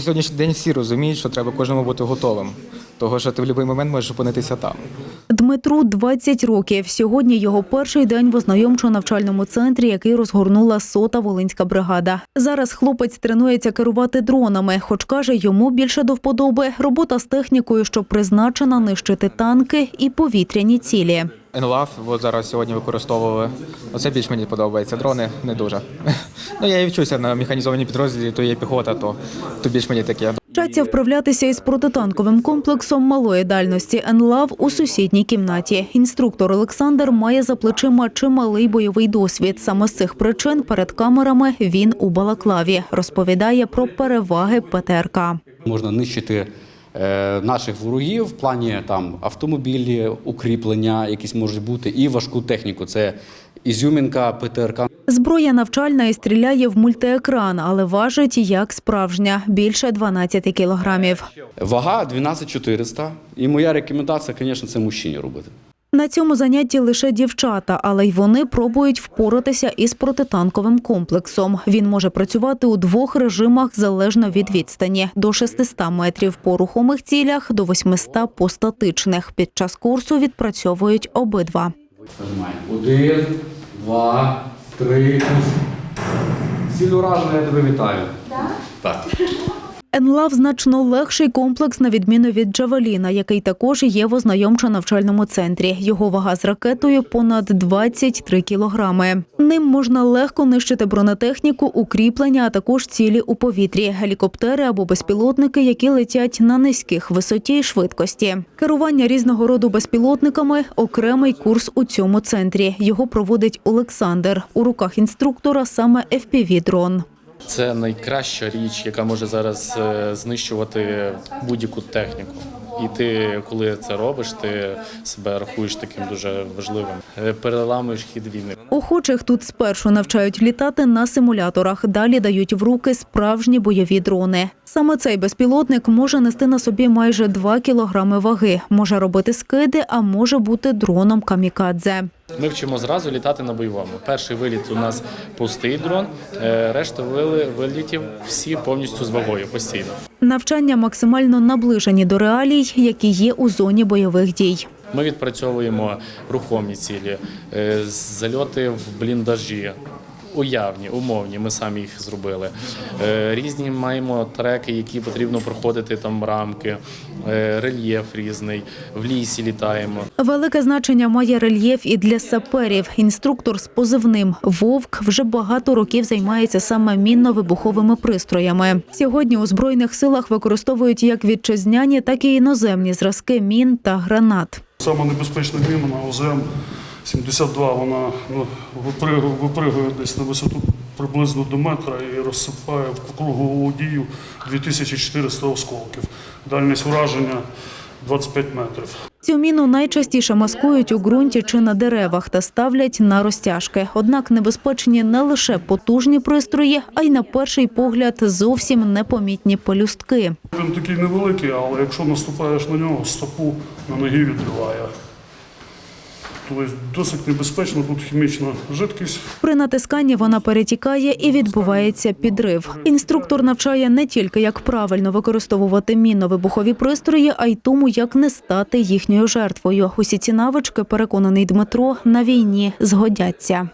На сьогоднішній день всі розуміють, що треба кожному бути готовим, того що ти в будь-який момент можеш опинитися там. Дмитру 20 років. Сьогодні його перший день в ознайомчо-навчальному центрі, який розгорнула сота Волинська бригада. Зараз хлопець тренується керувати дронами, хоч каже, йому більше до вподоби робота з технікою, що призначена нищити танки і повітряні цілі. НЛАВ от зараз сьогодні використовували. Оце більш мені подобається. Дрони не дуже. Ну я і вчуся на механізованій підрозділі, то є піхота, то, то більш мені таке. Вчаться вправлятися із протитанковим комплексом малої дальності НЛАВ у сусідній кімнаті. Інструктор Олександр має за плечима чималий бойовий досвід. Саме з цих причин перед камерами він у балаклаві розповідає про переваги ПТРК. Можна нищити наших ворогів в плані там автомобілі, укріплення, якісь можуть бути, і важку техніку. Це ізюмінка, ПТРК. Зброя навчальна і стріляє в мультиекран, але важить як справжня більше 12 кілограмів. Вага 12400. І моя рекомендація, звісно, це мужчині робити. На цьому занятті лише дівчата, але й вони пробують впоратися із протитанковим комплексом. Він може працювати у двох режимах залежно від відстані: до 600 метрів по рухомих цілях, до 800 по статичних. Під час курсу відпрацьовують обидва. Один, два, три. Ціль уражена, я тебе вітаю. Так. НЛАВ значно легший комплекс на відміну від Джавеліна, який також є в ознайомчо-навчальному центрі. Його вага з ракетою понад 23 кілограми. Ним можна легко нищити бронетехніку, укріплення, а також цілі у повітрі, гелікоптери або безпілотники, які летять на низьких висоті й швидкості. Керування різного роду безпілотниками окремий курс у цьому центрі. Його проводить Олександр. У руках інструктора саме FPV-дрон. Це найкраща річ, яка може зараз е, знищувати будь-яку техніку. І ти, коли це робиш, ти себе рахуєш таким дуже важливим. Е, Переламуєш хід війни. Охочих тут спершу навчають літати на симуляторах, далі дають в руки справжні бойові дрони. Саме цей безпілотник може нести на собі майже 2 кілограми ваги, може робити скиди, а може бути дроном камікадзе. Ми вчимо зразу літати на бойовому. Перший виліт у нас пустий дрон, е, решта вилітів всі повністю з вагою постійно. Навчання максимально наближені до реалій, які є у зоні бойових дій. Ми відпрацьовуємо рухомі цілі, е, зальоти в бліндажі. Уявні, умовні, ми самі їх зробили. Е, Різні маємо треки, які потрібно проходити там рамки, е, рельєф різний, в лісі літаємо. Велике значення має рельєф і для саперів. Інструктор з позивним Вовк вже багато років займається саме мінно-вибуховими пристроями. Сьогодні у збройних силах використовують як вітчизняні, так і іноземні зразки мін та гранат. Саме небезпечна міна на ОЗМ 72, вона ну, випригує, випригує десь на висоту приблизно до метра і розсипає в кругову дію 2400 осколків. Дальність ураження 25 метрів. Цю міну найчастіше маскують у ґрунті чи на деревах та ставлять на розтяжки. Однак небезпечні не лише потужні пристрої, а й на перший погляд зовсім непомітні пелюстки. Він такий невеликий, але якщо наступаєш на нього, стопу на ногі відриває. Тобто досить небезпечно, тут хімічна жидкість. При натисканні вона перетікає і відбувається підрив. Інструктор навчає не тільки як правильно використовувати мінно-вибухові пристрої, а й тому, як не стати їхньою жертвою. Усі ці навички, переконаний Дмитро, на війні згодяться.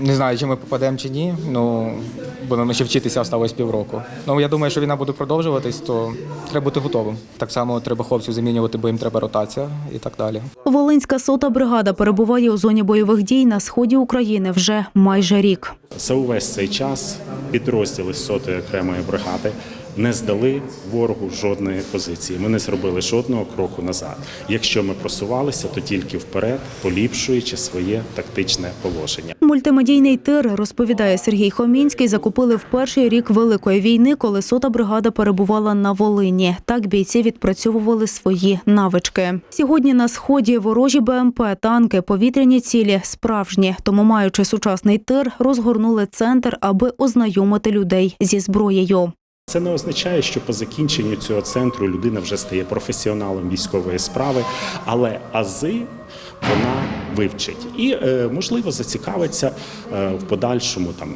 Не знаю, чи ми попадемо чи ні. Ну будемо ще вчитися осталось півроку. Ну я думаю, що війна буде продовжуватись, то треба бути готовим. Так само треба хлопців замінювати, бо їм треба ротація і так далі. Волинська сота бригада перебуває у зоні бойових дій на сході України вже майже рік. За увесь цей час підрозділи сотої окремої бригади не здали ворогу жодної позиції. Ми не зробили жодного кроку назад. Якщо ми просувалися, то тільки вперед, поліпшуючи своє тактичне положення. Мультимедійний тир, розповідає Сергій Хомінський, закупили в перший рік Великої війни, коли сота бригада перебувала на Волині. Так бійці відпрацьовували свої навички. Сьогодні на сході ворожі БМП, танки, повітряні цілі справжні. Тому, маючи сучасний тир, розгорнули центр, аби ознайомити людей зі зброєю. Це не означає, що по закінченню цього центру людина вже стає професіоналом військової справи, але ази вона вивчить і, е, можливо, зацікавиться е, в подальшому там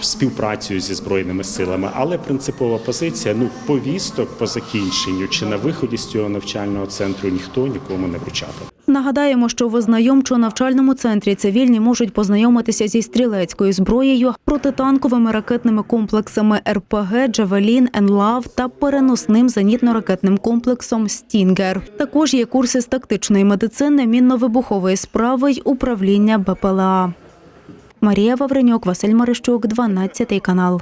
співпрацею зі збройними силами, але принципова позиція ну повісток по закінченню чи на виході з цього навчального центру ніхто нікому не вручатиме. Нагадаємо, що в ознайомчо-навчальному центрі цивільні можуть познайомитися зі стрілецькою зброєю, протитанковими ракетними комплексами РПГ, Джавелін, Енлав та переносним зенітно-ракетним комплексом Стінгер. Також є курси з тактичної медицини, мінно-вибухової справи й управління БПЛА. Марія Вавренюк, Василь Марищук, 12 канал.